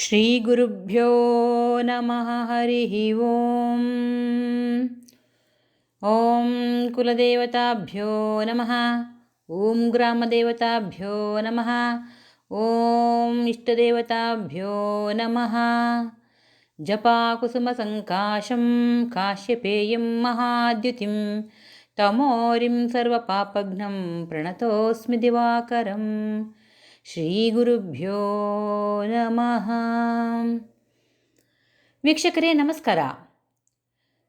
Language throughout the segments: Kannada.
श्रीगुरुभ्यो नमः हरिः ॐ ॐ कुलदेवताभ्यो नमः। ॐ ग्रामदेवताभ्यो नमः। ॐ इष्टदेवताभ्यो नमः। जपाकुसुमसङ्काशं काश्यपेयं महाद्युतिं तमोरिं सर्वपापघ्नं प्रणतोऽस्मि दिवाकरम् ಶ್ರೀಗುರುಭ್ಯೋ ನಮಃ. ವೀಕ್ಷಕರೇ, ನಮಸ್ಕಾರ.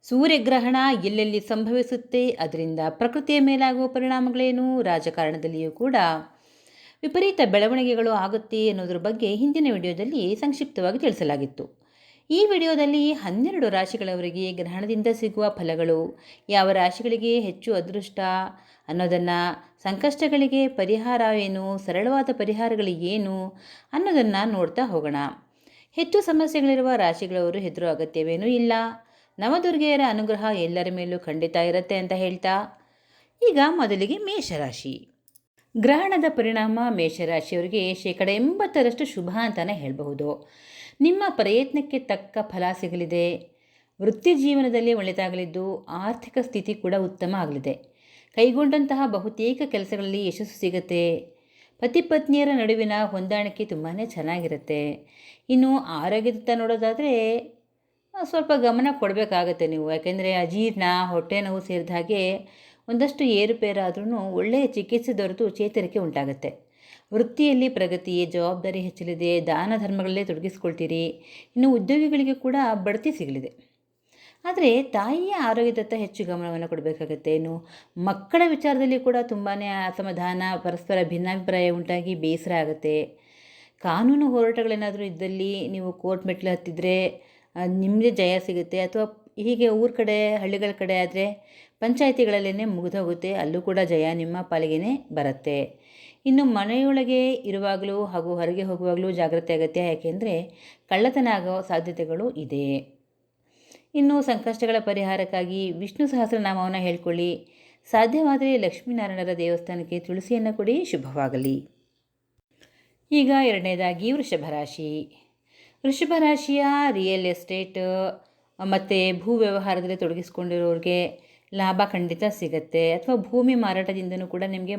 ಸೂರ್ಯಗ್ರಹಣ ಎಲ್ಲೆಲ್ಲಿ ಸಂಭವಿಸುತ್ತೆ, ಅದರಿಂದ ಪ್ರಕೃತಿಯ ಮೇಲಾಗುವ ಪರಿಣಾಮಗಳೇನು, ರಾಜಕಾರಣದಲ್ಲಿಯೂ ಕೂಡ ವಿಪರೀತ ಬೆಳವಣಿಗೆಗಳು ಆಗುತ್ತೆ ಅನ್ನೋದ್ರ ಬಗ್ಗೆ ಹಿಂದಿನ ವಿಡಿಯೋದಲ್ಲಿ ಸಂಕ್ಷಿಪ್ತವಾಗಿ ತಿಳಿಸಲಾಗಿತ್ತು. ಈ ವಿಡಿಯೋದಲ್ಲಿ ಹನ್ನೆರಡು ರಾಶಿಗಳವರಿಗೆ ಗ್ರಹಣದಿಂದ ಸಿಗುವ ಫಲಗಳು ಯಾವ ರಾಶಿಗಳಿಗೆ ಹೆಚ್ಚು ಅದೃಷ್ಟ ಅನ್ನೋದನ್ನು, ಸಂಕಷ್ಟಗಳಿಗೆ ಪರಿಹಾರ ಏನು, ಸರಳವಾದ ಪರಿಹಾರಗಳು ಏನು ಅನ್ನೋದನ್ನು ನೋಡ್ತಾ ಹೋಗೋಣ. ಹೆಚ್ಚು ಸಮಸ್ಯೆಗಳಿರುವ ರಾಶಿಗಳವರು ಹೆದರು ಅಗತ್ಯವೇನೂ ಇಲ್ಲ. ನವದುರ್ಗೆಯರ ಅನುಗ್ರಹ ಎಲ್ಲರ ಮೇಲೂ ಖಂಡಿತ ಇರುತ್ತೆ ಅಂತ ಹೇಳ್ತಾ. ಈಗ ಮೊದಲಿಗೆ ಮೇಷರಾಶಿ. ಗ್ರಹಣದ ಪರಿಣಾಮ ಮೇಷರಾಶಿಯವರಿಗೆ ಶೇಕಡ ಎಂಬತ್ತರಷ್ಟು ಶುಭ ಅಂತಲೇ ಹೇಳಬಹುದು. ನಿಮ್ಮ ಪ್ರಯತ್ನಕ್ಕೆ ತಕ್ಕ ಫಲ ಸಿಗಲಿದೆ. ವೃತ್ತಿ ಜೀವನದಲ್ಲಿ ಒಳ್ಳೆಯದಾಗಲಿದ್ದು ಆರ್ಥಿಕ ಸ್ಥಿತಿ ಕೂಡ ಉತ್ತಮ ಆಗಲಿದೆ. ಕೈಗೊಂಡಂತಹ ಬಹುತೇಕ ಕೆಲಸಗಳಲ್ಲಿ ಯಶಸ್ಸು ಸಿಗುತ್ತೆ. ಪತಿ ಪತ್ನಿಯರ ನಡುವಿನ ಹೊಂದಾಣಿಕೆ ತುಂಬಾ ಚೆನ್ನಾಗಿರುತ್ತೆ. ಇನ್ನು ಆರೋಗ್ಯದತ್ತ ನೋಡೋದಾದರೆ ಸ್ವಲ್ಪ ಗಮನ ಕೊಡಬೇಕಾಗತ್ತೆ ನೀವು. ಯಾಕೆಂದರೆ ಅಜೀರ್ಣ ಹೊಟ್ಟೆ ನೋವು ಸೇರಿದ ಹಾಗೆ ಒಂದಷ್ಟು ಏರುಪೇರಾದ್ರೂ ಒಳ್ಳೆಯ ಚಿಕಿತ್ಸೆ ದೊರೆತು ಚೇತರಿಕೆ ಉಂಟಾಗುತ್ತೆ. ವೃತ್ತಿಯಲ್ಲಿ ಪ್ರಗತಿ ಜವಾಬ್ದಾರಿ ಹೆಚ್ಚಲಿದೆ, ದಾನ ಧರ್ಮಗಳಲ್ಲೇ ತೊಡಗಿಸ್ಕೊಳ್ತೀರಿ. ಇನ್ನು ಉದ್ಯೋಗಿಗಳಿಗೆ ಕೂಡ ಬಡ್ತಿ ಸಿಗಲಿದೆ. ಆದರೆ ತಾಯಿಯ ಆರೋಗ್ಯದತ್ತ ಹೆಚ್ಚು ಗಮನವನ್ನು ಕೊಡಬೇಕಾಗತ್ತೆ. ಇನ್ನು ಮಕ್ಕಳ ವಿಚಾರದಲ್ಲಿ ಕೂಡ ತುಂಬಾ ಅಸಮಾಧಾನ, ಪರಸ್ಪರ ಭಿನ್ನಾಭಿಪ್ರಾಯ ಉಂಟಾಗಿ ಬೇಸರ ಆಗುತ್ತೆ. ಕಾನೂನು ಹೋರಾಟಗಳೇನಾದರೂ ಇದ್ದಲ್ಲಿ ನೀವು ಕೋರ್ಟ್ ಮೆಟ್ಲು ಹತ್ತಿದ್ರೆ ನಿಮ್ಮದೇ ಜಯ ಸಿಗುತ್ತೆ. ಅಥವಾ ಹೀಗೆ ಊರ ಕಡೆ, ಹಳ್ಳಿಗಳ ಕಡೆ ಆದರೆ ಪಂಚಾಯಿತಿಗಳಲ್ಲೇ ಮುಗಿದೋಗುತ್ತೆ. ಅಲ್ಲೂ ಕೂಡ ಜಯ ನಿಮ್ಮ ಪಾಲಿಗೆನೇ ಬರುತ್ತೆ. ಇನ್ನು ಮನೆಯೊಳಗೆ ಇರುವಾಗಲೂ ಹಾಗೂ ಹೊರಗೆ ಹೋಗುವಾಗಲೂ ಜಾಗ್ರತೆ ಅಗತ್ಯ. ಯಾಕೆಂದರೆ ಕಳ್ಳತನ ಆಗೋ ಸಾಧ್ಯತೆಗಳು ಇದೆ. ಇನ್ನು ಸಂಕಷ್ಟಗಳ ಪರಿಹಾರಕ್ಕಾಗಿ ವಿಷ್ಣು ಸಹಸ್ರನಾಮವನ್ನು ಹೇಳ್ಕೊಳ್ಳಿ. ಸಾಧ್ಯವಾದರೆ ಲಕ್ಷ್ಮೀನಾರಾಯಣರ ದೇವಸ್ಥಾನಕ್ಕೆ ತುಳಸಿಯನ್ನು ಕೊಡಿ. ಶುಭವಾಗಲಿ. ಈಗ ಎರಡನೇದಾಗಿ ವೃಷಭ ರಾಶಿ. ವೃಷಭ ರಾಶಿಯ ರಿಯಲ್ ಎಸ್ಟೇಟ್ ಮತ್ತು ಭೂ ವ್ಯವಹಾರದಲ್ಲಿ ತೊಡಗಿಸ್ಕೊಂಡಿರೋರಿಗೆ ಲಾಭ ಖಂಡಿತ ಸಿಗುತ್ತೆ. ಅಥವಾ ಭೂಮಿ ಮಾರಾಟದಿಂದನೂ ಕೂಡ ನಿಮಗೆ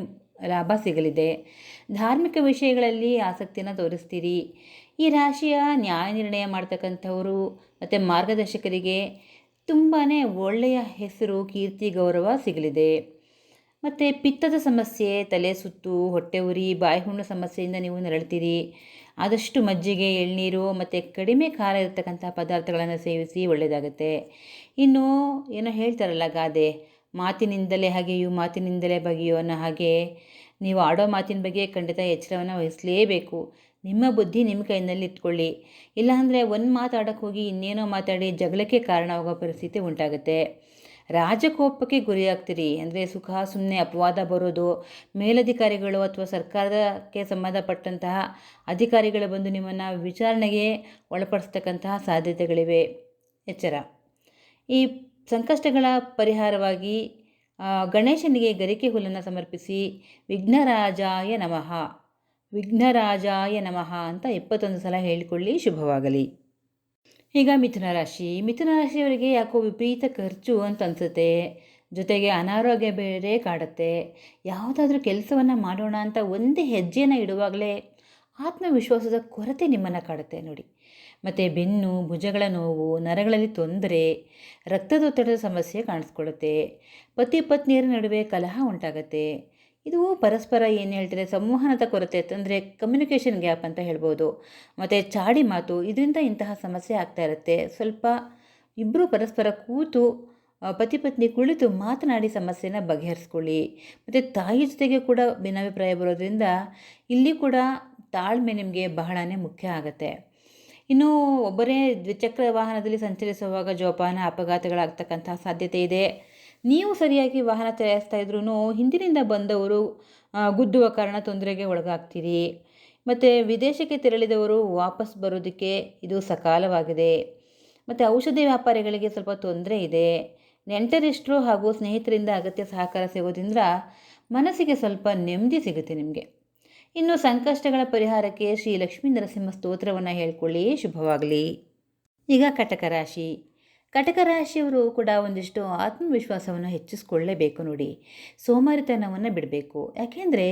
ಲಾಭ ಸಿಗಲಿದೆ. ಧಾರ್ಮಿಕ ವಿಷಯಗಳಲ್ಲಿ ಆಸಕ್ತಿಯನ್ನು ತೋರಿಸ್ತೀರಿ. ಈ ರಾಶಿಯ ನ್ಯಾಯ ನಿರ್ಣಯ ಮಾಡ್ತಕ್ಕಂಥವರು ಮತ್ತು ಮಾರ್ಗದರ್ಶಕರಿಗೆ ತುಂಬಾ ಒಳ್ಳೆಯ ಹೆಸರು, ಕೀರ್ತಿ, ಗೌರವ ಸಿಗಲಿದೆ. ಮತ್ತು ಪಿತ್ತದ ಸಮಸ್ಯೆ, ತಲೆ ಸುತ್ತು, ಹೊಟ್ಟೆ ಉರಿ ಬಾಯಿಹುಣ್ಣು ಸಮಸ್ಯೆಯಿಂದ ನೀವು ನರಳ್ತೀರಿ. ಆದಷ್ಟು ಮಜ್ಜಿಗೆ, ಎಳ್ನೀರು ಮತ್ತು ಕಡಿಮೆ ಖಾರ ಇರತಕ್ಕಂಥ ಪದಾರ್ಥಗಳನ್ನು ಸೇವಿಸಿ ಒಳ್ಳೆಯದಾಗುತ್ತೆ. ಇನ್ನು ಏನೋ ಹೇಳ್ತಾರಲ್ಲ ಗಾದೆ ಮಾತಿನಿಂದಲೇ ಹಾಗೆಯೂ ಮಾತಿನಿಂದಲೇ ಬಗೆಯೋ ಅನ್ನೋ ಹಾಗೆ ನೀವು ಆಡೋ ಮಾತಿನ ಬಗ್ಗೆ ಖಂಡಿತ ಎಚ್ಚರವನ್ನು ವಹಿಸಲೇಬೇಕು. ನಿಮ್ಮ ಬುದ್ಧಿ ನಿಮ್ಮ ಕೈನಲ್ಲಿ ಇಟ್ಕೊಳ್ಳಿ. ಇಲ್ಲಾಂದರೆ ಒಂದು ಮಾತಾಡೋಕ್ಕೆ ಹೋಗಿ ಇನ್ನೇನೋ ಮಾತಾಡಿ ಜಗಳಕ್ಕೆ ಕಾರಣವಾಗೋ ಪರಿಸ್ಥಿತಿ ಉಂಟಾಗುತ್ತೆ. ರಾಜಕೋಪಕ್ಕೆ ಗುರಿಯಾಗ್ತೀರಿ ಅಂದರೆ ಸುಖ ಸುಮ್ಮನೆ ಅಪವಾದ ಬರೋದು, ಮೇಲಧಿಕಾರಿಗಳು ಅಥವಾ ಸರ್ಕಾರಕ್ಕೆ ಸಂಬಂಧಪಟ್ಟಂತಹ ಅಧಿಕಾರಿಗಳು ಬಂದು ನಿಮ್ಮನ್ನು ವಿಚಾರಣೆಗೆ ಒಳಪಡಿಸ್ತಕ್ಕಂತಹ ಸಾಧ್ಯತೆಗಳಿವೆ. ಎಚ್ಚರ. ಈ ಸಂಕಷ್ಟಗಳ ಪರಿಹಾರವಾಗಿ ಗಣೇಶನಿಗೆ ಗರಿಕೆ ಹುಲ್ಲನ್ನು ಸಮರ್ಪಿಸಿ, ವಿಘ್ನರಾಜಾಯ ನಮಃ ವಿಘ್ನರಾಜಾಯ ನಮಃ ಅಂತ ಇಪ್ಪತ್ತೊಂದು ಸಲ ಹೇಳಿಕೊಳ್ಳಿ, ಶುಭವಾಗಲಿ. ಈಗ ಮಿಥುನ ರಾಶಿ. ಮಿಥುನ ರಾಶಿಯವರಿಗೆ ಯಾಕೋ ವಿಪರೀತ ಖರ್ಚು ಅಂತ ಅನಿಸುತ್ತೆ. ಜೊತೆಗೆ ಅನಾರೋಗ್ಯ ಬೇರೆ ಕಾಡುತ್ತೆ. ಯಾವುದಾದ್ರೂ ಕೆಲಸವನ್ನು ಮಾಡೋಣ ಅಂತ ಒಂದೇ ಹೆಜ್ಜೆಯನ್ನು ಇಡುವಾಗಲೇ ಆತ್ಮವಿಶ್ವಾಸದ ಕೊರತೆ ನಿಮ್ಮನ್ನು ಕಾಡುತ್ತೆ ನೋಡಿ. ಮತ್ತು ಬೆನ್ನು, ಭುಜಗಳ ನೋವು, ನರಗಳಲ್ಲಿ ತೊಂದರೆ, ರಕ್ತದೊತ್ತಡದ ಸಮಸ್ಯೆ ಕಾಣಿಸ್ಕೊಳ್ಳುತ್ತೆ. ಪತಿ ಪತ್ನಿಯರ ನಡುವೆ ಕಲಹ ಉಂಟಾಗತ್ತೆ. ಇದು ಪರಸ್ಪರ ಏನು ಹೇಳ್ತಾರೆ ಸಂವಹನದ ಕೊರತೆ ಅಂದರೆ ಕಮ್ಯುನಿಕೇಷನ್ ಗ್ಯಾಪ್ ಅಂತ ಹೇಳ್ಬೋದು. ಮತ್ತು ಚಾಡಿ ಮಾತು, ಇದರಿಂದ ಇಂತಹ ಸಮಸ್ಯೆ ಆಗ್ತಾ ಇರುತ್ತೆ. ಸ್ವಲ್ಪ ಇಬ್ಬರು ಪರಸ್ಪರ ಕೂತು ಪತಿ ಪತ್ನಿ ಕುಳಿತು ಮಾತನಾಡಿ ಸಮಸ್ಯೆನ ಬಗೆಹರಿಸ್ಕೊಳ್ಳಿ. ಮತ್ತು ತಾಯಿ ಜೊತೆಗೆ ಕೂಡ ಭಿನ್ನಾಭಿಪ್ರಾಯ ಬರೋದ್ರಿಂದ ಇಲ್ಲಿ ಕೂಡ ತಾಳ್ಮೆ ನಿಮಗೆ ಬಹಳನೇ ಮುಖ್ಯ ಆಗುತ್ತೆ. ಇನ್ನು ಒಬ್ಬರೇ ದ್ವಿಚಕ್ರ ವಾಹನದಲ್ಲಿ ಸಂಚರಿಸುವಾಗ ಜೋಪಾನ ಅಪಘಾತಗಳಾಗ್ತಕ್ಕಂತಹ ಸಾಧ್ಯತೆ ಇದೆ. ನೀವು ಸರಿಯಾಗಿ ವಾಹನ ಚಲಾಯಿಸ್ತಾ ಇದ್ರೂ ಹಿಂದಿನಿಂದ ಬಂದವರು ಗುದ್ದುವ ಕಾರಣ ತೊಂದರೆಗೆ ಒಳಗಾಗ್ತೀರಿ. ಮತ್ತು ವಿದೇಶಕ್ಕೆ ತೆರಳಿದವರು ವಾಪಸ್ ಬರೋದಕ್ಕೆ ಇದು ಸಕಾಲವಾಗಿದೆ. ಮತ್ತು ಔಷಧಿ ವ್ಯಾಪಾರಿಗಳಿಗೆ ಸ್ವಲ್ಪ ತೊಂದರೆ ಇದೆ. ನೆಂಟರಿಷ್ಟರು ಹಾಗೂ ಸ್ನೇಹಿತರಿಂದ ಅಗತ್ಯ ಸಹಕಾರ ಸಿಗೋದ್ರಿಂದ ಮನಸ್ಸಿಗೆ ಸ್ವಲ್ಪ ನೆಮ್ಮದಿ ಸಿಗುತ್ತೆ ನಿಮಗೆ. ಇನ್ನು ಸಂಕಷ್ಟಗಳ ಪರಿಹಾರಕ್ಕೆ ಶ್ರೀ ಲಕ್ಷ್ಮೀ ನರಸಿಂಹ ಸ್ತೋತ್ರವನ್ನು ಹೇಳ್ಕೊಳ್ಳಿ. ಶುಭವಾಗಲಿ. ಈಗ ಕಟಕ ರಾಶಿ. ಕಟಕ ರಾಶಿಯವರು ಕೂಡ ಒಂದಿಷ್ಟು ಆತ್ಮವಿಶ್ವಾಸವನ್ನು ಹೆಚ್ಚಿಸ್ಕೊಳ್ಳೇಬೇಕು ನೋಡಿ. ಸೋಮಾರಿತನವನ್ನು ಬಿಡಬೇಕು. ಯಾಕೆಂದರೆ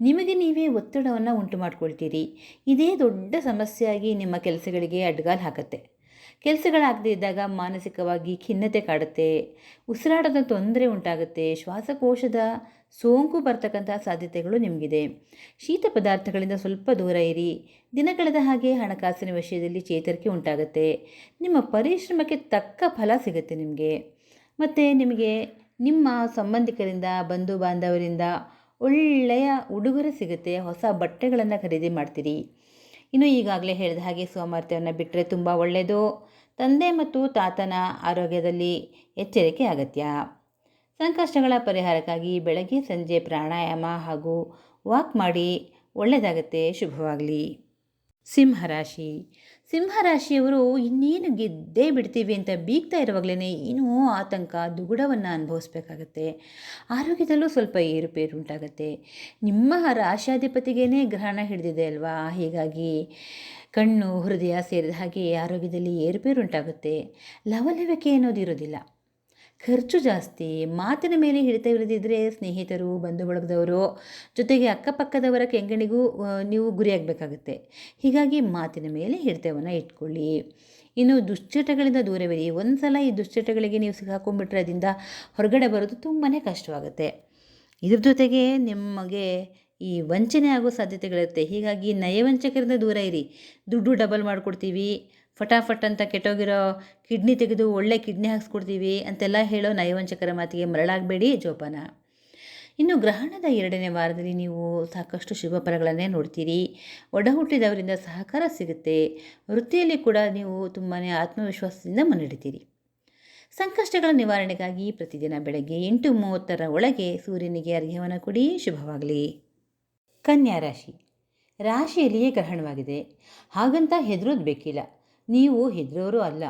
ನಿಮಗೆ ನೀವೇ ಒತ್ತಡವನ್ನು ಉಂಟು ಮಾಡ್ಕೊಳ್ತೀರಿ. ಇದೇ ದೊಡ್ಡ ಸಮಸ್ಯೆಯಾಗಿ ನಿಮ್ಮ ಕೆಲಸಗಳಿಗೆ ಅಡ್ಗಾಲು ಹಾಕತ್ತೆ. ಕೆಲಸಗಳಾಗದೇ ಇದ್ದಾಗ ಮಾನಸಿಕವಾಗಿ ಖಿನ್ನತೆ ಕಾಡುತ್ತೆ. ಉಸಿರಾಟದ ತೊಂದರೆ ಉಂಟಾಗುತ್ತೆ. ಶ್ವಾಸಕೋಶದ ಸೋಂಕು ಬರ್ತಕ್ಕಂಥ ಸಾಧ್ಯತೆಗಳು ನಿಮಗಿದೆ. ಶೀತ ಪದಾರ್ಥಗಳಿಂದ ಸ್ವಲ್ಪ ದೂರ ಇರಿ. ದಿನ ಹಾಗೆ ಹಣಕಾಸಿನ ವಿಷಯದಲ್ಲಿ ಚೇತರಿಕೆ ಉಂಟಾಗುತ್ತೆ. ನಿಮ್ಮ ಪರಿಶ್ರಮಕ್ಕೆ ತಕ್ಕ ಫಲ ಸಿಗುತ್ತೆ ನಿಮಗೆ. ಮತ್ತು ನಿಮಗೆ ನಿಮ್ಮ ಸಂಬಂಧಿಕರಿಂದ ಬಂಧು ಬಾಂಧವರಿಂದ ಒಳ್ಳೆಯ ಉಡುಗೊರೆ ಸಿಗುತ್ತೆ. ಹೊಸ ಬಟ್ಟೆಗಳನ್ನು ಖರೀದಿ ಮಾಡ್ತೀರಿ. ಇನ್ನು ಈಗಾಗಲೇ ಹೇಳಿದ ಹಾಗೆ ಸೋಮವಾರತೆಯನ್ನು ಬಿಟ್ಟರೆ ತುಂಬ ಒಳ್ಳೆಯದು ತಂದೆ ಮತ್ತು ತಾತನ ಆರೋಗ್ಯದಲ್ಲಿ ಎಚ್ಚರಿಕೆ ಅಗತ್ಯ. ಸಂಕಷ್ಟಗಳ ಪರಿಹಾರಕ್ಕಾಗಿ ಬೆಳಗ್ಗೆ ಸಂಜೆ ಪ್ರಾಣಾಯಾಮ ಹಾಗೂ ವಾಕ್ ಮಾಡಿ ಒಳ್ಳೆಯದಾಗತ್ತೆ. ಶುಭವಾಗಲಿ. ಸಿಂಹರಾಶಿ ಸಿಂಹರಾಶಿಯವರು ಇನ್ನೇನು ಗೆದ್ದೇ ಬಿಡ್ತೀವಿ ಅಂತ ಬೀಗ್ತಾ ಇರುವಾಗಲೇ ಏನೋ ಆತಂಕ, ದುಗುಡವನ್ನು ಅನುಭವಿಸ್ಬೇಕಾಗತ್ತೆ. ಆರೋಗ್ಯದಲ್ಲೂ ಸ್ವಲ್ಪ ಏರುಪೇರು ಉಂಟಾಗತ್ತೆ. ನಿಮ್ಮ ರಾಶಾಧಿಪತಿಗೇ ಗ್ರಹಣ ಹಿಡಿದಿದೆ ಅಲ್ವಾ? ಹೀಗಾಗಿ ಕಣ್ಣು, ಹೃದಯ ಸೇರಿದ ಹಾಗೆ ಆರೋಗ್ಯದಲ್ಲಿ ಏರುಪೇರು ಉಂಟಾಗುತ್ತೆ. ಲವಲವಿಕೆ ಅನ್ನೋದು ಇರೋದಿಲ್ಲ. ಖರ್ಚು ಜಾಸ್ತಿ, ಮಾತಿನ ಮೇಲೆ ಹಿಡಿತ ಇಲ್ಲದಿದ್ದರೆ ಸ್ನೇಹಿತರು ಬಂಧು ಬಳಗದವರು ಜೊತೆಗೆ ಅಕ್ಕಪಕ್ಕದವರ ಕೆಂಗಣಿಗೂ ನೀವು ಗುರಿಯಾಗಬೇಕಾಗುತ್ತೆ ಹೀಗಾಗಿ ಮಾತಿನ ಮೇಲೆ ಹಿಡಿತವನ್ನು ಇಟ್ಕೊಳ್ಳಿ. ಇನ್ನು ದುಶ್ಚಟಗಳಿಂದ ದೂರವಿರಿ. ಒಂದು ಸಲ ಈ ದುಶ್ಚಟಗಳಿಗೆ ನೀವು ಸಿಕ್ಕಾಕೊಂಡ್ಬಿಟ್ರೆ ಅದರಿಂದ ಹೊರಗಡೆ ಬರೋದು ತುಂಬಾ ಕಷ್ಟವಾಗುತ್ತೆ. ಇದ್ರ ಜೊತೆಗೆ ನಿಮಗೆ ಈ ವಂಚನೆ ಆಗೋ ಸಾಧ್ಯತೆಗಳಿರುತ್ತೆ. ಹೀಗಾಗಿ ನಯವಂಚಕರಿಂದ ದೂರ ಇರಿ. ದುಡ್ಡು ಡಬಲ್ ಮಾಡಿಕೊಡ್ತೀವಿ. ಫಟಾಫಟ್ ಅಂತ ಕೆಟ್ಟೋಗಿರೋ ಕಿಡ್ನಿ ತೆಗೆದು ಒಳ್ಳೆ ಕಿಡ್ನಿ ಹಾಕ್ಸ್ಕೊಡ್ತೀವಿ ಅಂತೆಲ್ಲ ಹೇಳೋ ನಯವಂಚಕರ ಮಾತಿಗೆ ಮರಳಾಗಬೇಡಿ ಜೋಪಾನ. ಇನ್ನು ಗ್ರಹಣದ ಎರಡನೇ ವಾರದಲ್ಲಿ ನೀವು ಸಾಕಷ್ಟು ಶುಭ ಫಲಗಳನ್ನೇ ನೋಡ್ತೀರಿ. ಒಡ ಹುಟ್ಟಿದವರಿಂದ ಸಹಕಾರ ಸಿಗುತ್ತೆ. ವೃತ್ತಿಯಲ್ಲಿ ಕೂಡ ನೀವು ತುಂಬಾ ಆತ್ಮವಿಶ್ವಾಸದಿಂದ ಮುನ್ನಡೆತೀರಿ. ಸಂಕಷ್ಟಗಳ ನಿವಾರಣೆಗಾಗಿ ಪ್ರತಿದಿನ ಬೆಳಗ್ಗೆ ಎಂಟು ಮೂವತ್ತರ ಒಳಗೆ ಸೂರ್ಯನಿಗೆ ಅರ್ಘ್ಯವನ್ನು ಕೊಡಿ. ಶುಭವಾಗಲಿ. ಕನ್ಯಾ ರಾಶಿ. ರಾಶಿಯಲ್ಲಿಯೇ ಗ್ರಹಣವಾಗಿದೆ. ಹಾಗಂತ ಹೆದರೋದು ಬೇಕಿಲ್ಲ. ನೀವು ಹೆದರೋರು ಅಲ್ಲ.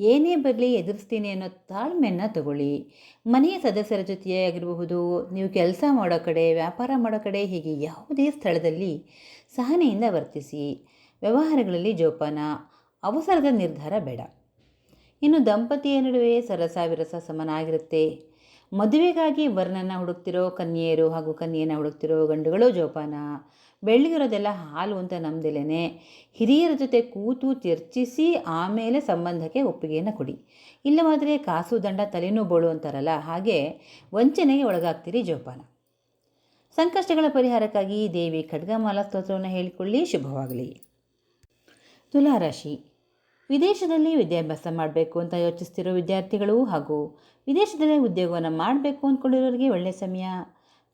ಏನೇ ಬರಲಿ ಎದುರಿಸ್ತೀನಿ ಅನ್ನೋ ತಾಳ್ಮೆಯನ್ನು ತಗೊಳ್ಳಿ. ಮನೆಯ ಸದಸ್ಯರ ಜೊತೆಯೇ ಆಗಿರಬಹುದು ನೀವು ಕೆಲಸ ಮಾಡೋ ಕಡೆ, ವ್ಯಾಪಾರ ಮಾಡೋ ಕಡೆ, ಹೀಗೆ ಯಾವುದೇ ಸ್ಥಳದಲ್ಲಿ ಸಹನೆಯಿಂದ ವರ್ತಿಸಿ. ವ್ಯವಹಾರಗಳಲ್ಲಿ ಜೋಪಾನ, ಅವಸರದ ನಿರ್ಧಾರ ಬೇಡ. ಇನ್ನು ದಂಪತಿಯ ನಡುವೆ ಸರಸ ವಿರಸ ಸಮನಾಗಿರುತ್ತೆ. ಮದುವೆಗಾಗಿ ವರ್ಣನ ಹುಡುಕ್ತಿರೋ ಕನ್ಯೆಯರು ಹಾಗೂ ಕನ್ಯೆಯನ್ನು ಹುಡುಕ್ತಿರೋ ಗಂಡುಗಳು ಜೋಪಾನ. ಬೆಳಗಿರೋದೆಲ್ಲ ಹಾಲು ಅಂತ ನಮ್ದಿಲ್ಲೇ ಹಿರಿಯರ ಜೊತೆ ಕೂತು ಚರ್ಚಿಸಿ ಆಮೇಲೆ ಸಂಬಂಧಕ್ಕೆ ಒಪ್ಪಿಗೆಯನ್ನು ಕೊಡಿ. ಇಲ್ಲವಾದರೆ ಕಾಸು ದಂಡ ತಲೆನೂ ಬೋಳು ಅಂತಾರಲ್ಲ, ಹಾಗೆ ವಂಚನೆಗೆ ಒಳಗಾಗ್ತೀರಿ ಜೋಪಾನ. ಸಂಕಷ್ಟಗಳ ಪರಿಹಾರಕ್ಕಾಗಿ ದೇವಿ ಖಡ್ಗಮಾಲಾ ಸ್ತೋತ್ರವನ್ನು ಹೇಳಿಕೊಳ್ಳಿ. ಶುಭವಾಗಲಿ. ತುಲಾರಾಶಿ. ವಿದೇಶದಲ್ಲಿ ವಿದ್ಯಾಭ್ಯಾಸ ಮಾಡಬೇಕು ಅಂತ ಯೋಚಿಸ್ತಿರೋ ವಿದ್ಯಾರ್ಥಿಗಳು ಹಾಗೂ ವಿದೇಶದಲ್ಲೇ ಉದ್ಯೋಗವನ್ನು ಮಾಡಬೇಕು ಅಂದ್ಕೊಂಡಿರೋರಿಗೆ ಒಳ್ಳೆಯ ಸಮಯ.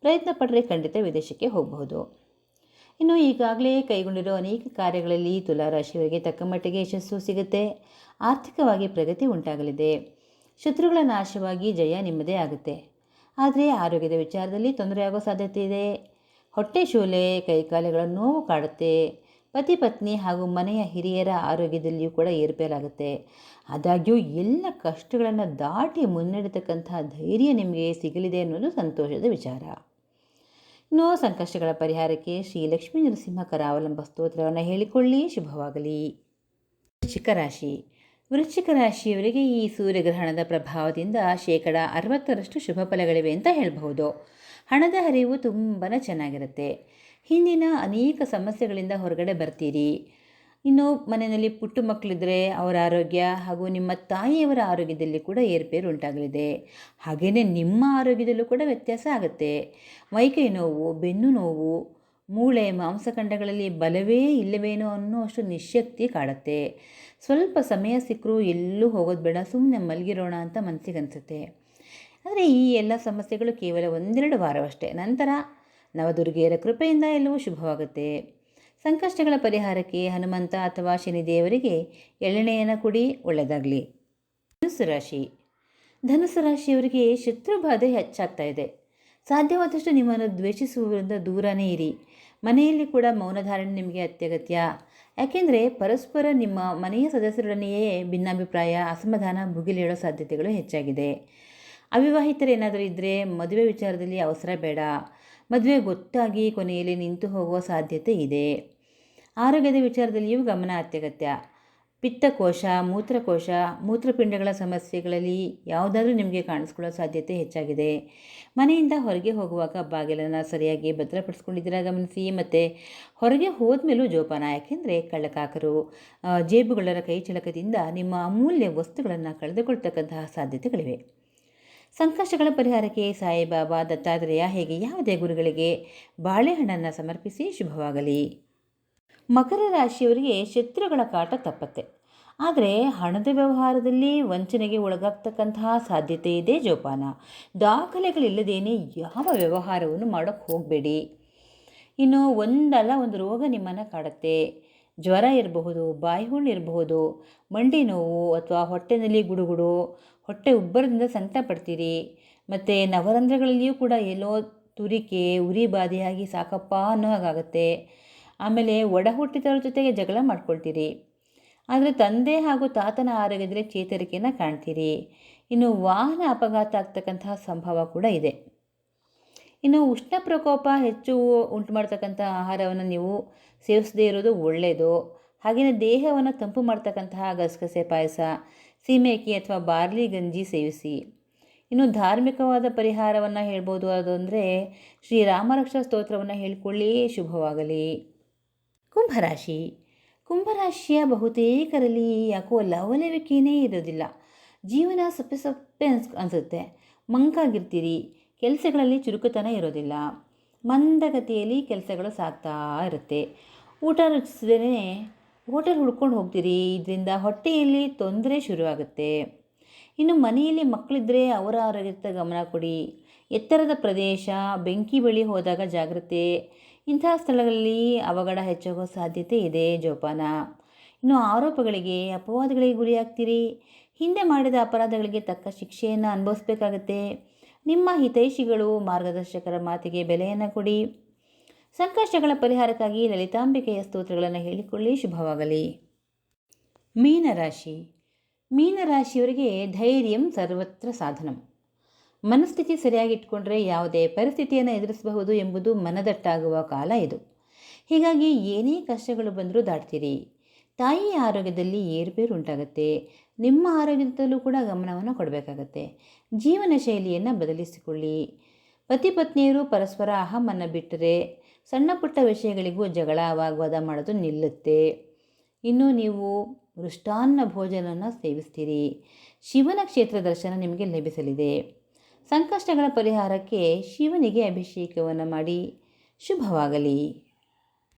ಪ್ರಯತ್ನ ಪಟ್ಟರೆ ಖಂಡಿತ ವಿದೇಶಕ್ಕೆ ಹೋಗಬಹುದು. ಇನ್ನು ಈಗಾಗಲೇ ಕೈಗೊಂಡಿರೋ ಅನೇಕ ಕಾರ್ಯಗಳಲ್ಲಿ ತುಲಾರಾಶಿಯವರಿಗೆ ತಕ್ಕ ಮಟ್ಟಿಗೆ ಯಶಸ್ಸು ಸಿಗುತ್ತೆ. ಆರ್ಥಿಕವಾಗಿ ಪ್ರಗತಿ ಉಂಟಾಗಲಿದೆ. ಶತ್ರುಗಳ ನಾಶವಾಗಿ ಜಯ ನಿಮ್ಮದೇ ಆಗುತ್ತೆ. ಆದರೆ ಆರೋಗ್ಯದ ವಿಚಾರದಲ್ಲಿ ತೊಂದರೆಯಾಗೋ ಸಾಧ್ಯತೆ ಇದೆ. ಹೊಟ್ಟೆ ಶೂಲೆ ಕೈಕಾಲುಗಳ ನೋವು ಕಾಡುತ್ತೆ. ಪತಿ ಪತ್ನಿ ಹಾಗೂ ಮನೆಯ ಹಿರಿಯರ ಆರೋಗ್ಯದಲ್ಲಿಯೂ ಕೂಡ ಏರ್ಪೇರಾಗುತ್ತೆ. ಆದಾಗ್ಯೂ ಎಲ್ಲ ಕಷ್ಟಗಳನ್ನು ದಾಟಿ ಮುನ್ನಡೆತಕ್ಕಂತಹ ಧೈರ್ಯ ನಿಮಗೆ ಸಿಗಲಿದೆ ಅನ್ನೋದು ಸಂತೋಷದ ವಿಚಾರ. ಇನ್ನು ಸಂಕಷ್ಟಗಳ ಪರಿಹಾರಕ್ಕೆ ಶ್ರೀ ಲಕ್ಷ್ಮೀ ನರಸಿಂಹ ಕರಾವಲಂಬ ಸ್ತೋತ್ರವನ್ನು ಹೇಳಿಕೊಳ್ಳಿ. ಶುಭವಾಗಲಿ. ವೃಶ್ಚಿಕ ರಾಶಿ. ವೃಶ್ಚಿಕ ರಾಶಿಯವರಿಗೆ ಈ ಸೂರ್ಯಗ್ರಹಣದ ಪ್ರಭಾವದಿಂದ ಶೇಕಡ ಅರವತ್ತರಷ್ಟು ಶುಭ ಫಲಗಳಿವೆ ಅಂತ ಹೇಳಬಹುದು. ಹಣದ ಹರಿವು ತುಂಬಾ ಚೆನ್ನಾಗಿರುತ್ತೆ. ಹಿಂದಿನ ಅನೇಕ ಸಮಸ್ಯೆಗಳಿಂದ ಹೊರಗಡೆ ಬರ್ತೀರಿ. ಇನ್ನು ಮನೆಯಲ್ಲಿ ಪುಟ್ಟ ಮಕ್ಕಳಿದ್ರೆ ಅವರ ಆರೋಗ್ಯ ಹಾಗೂ ನಿಮ್ಮ ತಾಯಿಯವರ ಆರೋಗ್ಯದಲ್ಲಿ ಕೂಡ ಏರುಪೇರು ಉಂಟಾಗಲಿದೆ. ಹಾಗೆಯೇ ನಿಮ್ಮ ಆರೋಗ್ಯದಲ್ಲೂ ಕೂಡ ವ್ಯತ್ಯಾಸ ಆಗುತ್ತೆ. ಮೈಕೈ ನೋವು, ಬೆನ್ನು ನೋವು, ಮೂಳೆ ಮಾಂಸಖಂಡಗಳಲ್ಲಿ ಬಲವೇ ಇಲ್ಲವೇನೋ ಅನ್ನೋ ಅಷ್ಟು ನಿಶಕ್ತಿ ಕಾಡುತ್ತೆ. ಸ್ವಲ್ಪ ಸಮಯ ಸಿಕ್ಕರೂ ಎಲ್ಲೂ ಹೋಗೋದು ಬೇಡ ಸುಮ್ಮನೆ ಮಲಗಿರೋಣ ಅಂತ ಮನಸ್ಸಿಗೆ ಅನಿಸುತ್ತೆ. ಆದರೆ ಈ ಎಲ್ಲ ಸಮಸ್ಯೆಗಳು ಕೇವಲ ಒಂದೆರಡು ವಾರವಷ್ಟೇ. ನಂತರ ನವದುರ್ಗೆಯರ ಕೃಪೆಯಿಂದ ಎಲ್ಲವೂ ಶುಭವಾಗುತ್ತೆ. ಸಂಕಷ್ಟಗಳ ಪರಿಹಾರಕ್ಕೆ ಹನುಮಂತ ಅಥವಾ ಶನಿದೇವರಿಗೆ ಎಳ್ಳೆಣ್ಣೆಯನ್ನು ಕೊಡಿ ಒಳ್ಳೆಯದಾಗಲಿ. ಧನುಸು ರಾಶಿ. ಧನುಸು ರಾಶಿಯವರಿಗೆ ಶತ್ರುಬಾಧೆ ಹೆಚ್ಚಾಗ್ತಾ ಇದೆ. ಸಾಧ್ಯವಾದಷ್ಟು ನಿಮ್ಮನ್ನು ದ್ವೇಷಿಸುವುದರಿಂದ ದೂರನೇ ಇರಿ. ಮನೆಯಲ್ಲಿ ಕೂಡ ಮೌನಧಾರಣೆ ನಿಮಗೆ ಅತ್ಯಗತ್ಯ. ಯಾಕೆಂದರೆ ಪರಸ್ಪರ ನಿಮ್ಮ ಮನೆಯ ಸದಸ್ಯರೊಡನೆಯೇ ಭಿನ್ನಾಭಿಪ್ರಾಯ, ಅಸಮಾಧಾನ ಭುಗಿಲೇಳೋ ಸಾಧ್ಯತೆಗಳು ಹೆಚ್ಚಾಗಿದೆ. ಅವಿವಾಹಿತರೇನಾದರೂ ಇದ್ದರೆ ಮದುವೆ ವಿಚಾರದಲ್ಲಿ ಅವಸರ ಬೇಡ. ಮದುವೆ ಗೊತ್ತಾಗಿ ಕೊನೆಯಲ್ಲಿ ನಿಂತು ಹೋಗುವ ಸಾಧ್ಯತೆ ಇದೆ. ಆರೋಗ್ಯದ ವಿಚಾರದಲ್ಲಿಯೂ ಗಮನ ಅತ್ಯಗತ್ಯ. ಪಿತ್ತಕೋಶ, ಮೂತ್ರಕೋಶ, ಮೂತ್ರಪಿಂಡಗಳ ಸಮಸ್ಯೆಗಳಲ್ಲಿ ಯಾವುದಾದ್ರೂ ನಿಮಗೆ ಕಾಣಿಸ್ಕೊಳ್ಳೋ ಸಾಧ್ಯತೆ ಹೆಚ್ಚಾಗಿದೆ. ಮನೆಯಿಂದ ಹೊರಗೆ ಹೋಗುವಾಗ ಬಾಗಿಲನ್ನು ಸರಿಯಾಗಿ ಭದ್ರಪಡಿಸ್ಕೊಂಡಿದ್ದೀರಾ ಗಮನಿಸಿ ಮತ್ತು ಹೊರಗೆ ಹೋದ್ಮೇಲೂ ಜೋಪಾನ, ಯಾಕೆಂದರೆ ಕಳ್ಳಕಾಕರು ಜೇಬುಗಳರ ಕೈ ಚಳಕದಿಂದ ನಿಮ್ಮ ಅಮೂಲ್ಯ ವಸ್ತುಗಳನ್ನು ಕಳೆದುಕೊಳ್ತಕ್ಕಂತಹ ಸಾಧ್ಯತೆಗಳಿವೆ. ಸಂಕಷ್ಟಗಳ ಪರಿಹಾರಕ್ಕೆ ಸಾಯಿಬಾಬಾ ದತ್ತಾತ್ರೇಯ ಹೇಗೆ ಯಾವುದೇ ಗುರುಗಳಿಗೆ ಬಾಳೆಹಣ್ಣನ್ನು ಸಮರ್ಪಿಸಿ ಶುಭವಾಗಲಿ. ಮಕರ ರಾಶಿಯವರಿಗೆ ಶತ್ರುಗಳ ಕಾಟ ತಪ್ಪತ್ತೆ. ಆದರೆ ಹಣದ ವ್ಯವಹಾರದಲ್ಲಿ ವಂಚನೆಗೆ ಒಳಗಾಗ್ತಕ್ಕಂತಹ ಸಾಧ್ಯತೆ ಇದೆ ಜೋಪಾನ. ದಾಖಲೆಗಳಿಲ್ಲದೇನೆ ಯಾವ ವ್ಯವಹಾರವನ್ನು ಮಾಡೋಕ್ಕೆ ಹೋಗಬೇಡಿ. ಇನ್ನು ಒಂದಲ್ಲ, ಒಂದು ರೋಗ ನಿಮ್ಮನ್ನು ಕಾಡುತ್ತೆ. ಜ್ವರ ಇರಬಹುದು ಬಾಯಿ ಹುಣ್ಣು ಇರಬಹುದು, ಮಂಡಿ ನೋವು ಅಥವಾ ಹೊಟ್ಟೆನಲ್ಲಿ ಗುಡುಗುಡು, ಹೊಟ್ಟೆ ಉಬ್ಬರದಿಂದ ಸಂತ ಪಡ್ತೀರಿ. ಮತ್ತು ನವರಂಧ್ರಗಳಲ್ಲಿಯೂ ಕೂಡ ಎಲ್ಲೋ ತುರಿಕೆ, ಉರಿ ಬಾಧೆಯಾಗಿ ಸಾಕಪ್ಪ ಅನ್ನೋ ಹಾಗಾಗತ್ತೆ. ಆಮೇಲೆ ಒಡ ಹುಟ್ಟಿದವರ ಜೊತೆಗೆ ಜಗಳ ಮಾಡ್ಕೊಳ್ತೀರಿ. ಆದರೆ ತಂದೆ ಹಾಗೂ ತಾತನ ಆರೋಗ್ಯದಲ್ಲಿ ಚೇತರಿಕೆಯನ್ನು ಕಾಣ್ತೀರಿ. ಇನ್ನು ವಾಹನ ಅಪಘಾತ ಆಗ್ತಕ್ಕಂತಹ ಸಂಭವ ಕೂಡ ಇದೆ. ಇನ್ನು ಉಷ್ಣ ಪ್ರಕೋಪ ಹೆಚ್ಚು ಉಂಟು ಮಾಡ್ತಕ್ಕಂಥ ಆಹಾರವನ್ನು ನೀವು ಸೇವಿಸದೇ ಇರೋದು ಒಳ್ಳೆಯದು ಹಾಗೆಯೇ ದೇಹವನ್ನು ತಂಪು ಮಾಡ್ತಕ್ಕಂತಹ ಗಸಗಸೆ ಪಾಯಸ ಸೀಮೆಅಕ್ಕಿ ಅಥವಾ ಬಾರ್ಲಿ ಗಂಜಿ ಸೇವಿಸಿ. ಇನ್ನು ಧಾರ್ಮಿಕವಾದ ಪರಿಹಾರವನ್ನು ಹೇಳ್ಬೋದು ಅದು ಅಂದರೆ ಶ್ರೀರಾಮರಕ್ಷಾ ಸ್ತೋತ್ರವನ್ನು ಹೇಳಿಕೊಳ್ಳಿ ಶುಭವಾಗಲಿ. ಕುಂಭರಾಶಿ. ಕುಂಭರಾಶಿಯ ಬಹುತೇಕರಲ್ಲಿ ಯಾಕೋ ಲವಲವಿಕೆಯೇ ಇರೋದಿಲ್ಲ ಜೀವನ ಸಪ್ಪೆ ಸಪ್ಪೆ ಅನ್ಸ್, ಅನಿಸುತ್ತೆ. ಮಂಕಾಗಿರ್ತೀರಿ. ಕೆಲಸಗಳಲ್ಲಿ ಚುರುಕುತನ ಇರೋದಿಲ್ಲ. ಮಂದಗತಿಯಲ್ಲಿ ಕೆಲಸಗಳು ಸಾಗ್ತಾ ಇರುತ್ತೆ. ಊಟ ರುಚಿಸದೇ ಹೋಟೆಲ್ ಹುಡ್ಕೊಂಡು ಹೋಗ್ತೀರಿ. ಇದರಿಂದ ಹೊಟ್ಟೆಯಲ್ಲಿ ತೊಂದರೆ ಶುರುವಾಗುತ್ತೆ. ಇನ್ನು ಮನೆಯಲ್ಲಿ ಮಕ್ಕಳಿದ್ದರೆ ಅವರ ಆರೋಗ್ಯದ ಗಮನ ಕೊಡಿ. ಎತ್ತರದ ಪ್ರದೇಶ, ಬೆಂಕಿ ಬಳಿ ಹೋದಾಗ ಜಾಗ್ರತೆ. ಇಂತಹ ಸ್ಥಳಗಳಲ್ಲಿ ಅವಘಡ ಹೆಚ್ಚಾಗೋ ಸಾಧ್ಯತೆ ಇದೆ, ಜೋಪಾನ. ಇನ್ನು ಆರೋಪಗಳಿಗೆ ಅಪವಾದಗಳಿಗೆ ಗುರಿಯಾಗ್ತೀರಿ. ಹಿಂದೆ ಮಾಡಿದ ಅಪರಾಧಗಳಿಗೆ ತಕ್ಕ ಶಿಕ್ಷೆಯನ್ನು ಅನುಭವಿಸಬೇಕಾಗತ್ತೆ. ನಿಮ್ಮ ಹಿತೈಷಿಗಳು ಮಾರ್ಗದರ್ಶಕರ ಮಾತಿಗೆ ಬೆಲೆಯನ್ನು ಕೊಡಿ. ಸಂಕಷ್ಟಗಳ ಪರಿಹಾರಕ್ಕಾಗಿ ಲಲಿತಾಂಬಿಕೆಯ ಸ್ತೋತ್ರಗಳನ್ನು ಹೇಳಿಕೊಳ್ಳಿ. ಶುಭವಾಗಲಿ. ಮೀನರಾಶಿ. ಮೀನರಾಶಿಯವರಿಗೆ ಧೈರ್ಯಂ ಸರ್ವತ್ರ ಸಾಧನಂ. ಮನಸ್ಥಿತಿ ಸರಿಯಾಗಿ ಇಟ್ಕೊಂಡ್ರೆ ಯಾವುದೇ ಪರಿಸ್ಥಿತಿಯನ್ನು ಎದುರಿಸಬಹುದು ಎಂಬುದು ಮನದಟ್ಟಾಗುವ ಕಾಲ ಇದು. ಹೀಗಾಗಿ ಏನೇ ಕಷ್ಟಗಳು ಬಂದರೂ ದಾಟ್ತೀರಿ. ತಾಯಿಯ ಆರೋಗ್ಯದಲ್ಲಿ ಏರುಪೇರು ಉಂಟಾಗುತ್ತೆ. ನಿಮ್ಮ ಆರೋಗ್ಯದಲ್ಲೂ ಕೂಡ ಗಮನವನ್ನು ಕೊಡಬೇಕಾಗತ್ತೆ. ಜೀವನ ಶೈಲಿಯನ್ನು ಬದಲಿಸಿಕೊಳ್ಳಿ. ಪತಿ ಪತ್ನಿಯರು ಪರಸ್ಪರ ಅಹಮನ್ನು ಬಿಟ್ಟರೆ ಸಣ್ಣ ಪುಟ್ಟ ವಿಷಯಗಳಿಗೂ ಜಗಳ ವಾಗ್ವಾದ ಮಾಡೋದು ನಿಲ್ಲುತ್ತೆ. ಇನ್ನು ನೀವು ಮೃಷ್ಟಾನ್ನ ಭೋಜನವನ್ನು ಸೇವಿಸ್ತೀರಿ. ಶಿವನ ಕ್ಷೇತ್ರ ದರ್ಶನ ನಿಮಗೆ ಲಭಿಸಲಿದೆ. ಸಂಕಷ್ಟಗಳ ಪರಿಹಾರಕ್ಕೆ ಶಿವನಿಗೆ ಅಭಿಷೇಕವನ್ನು ಮಾಡಿ. ಶುಭವಾಗಲಿ.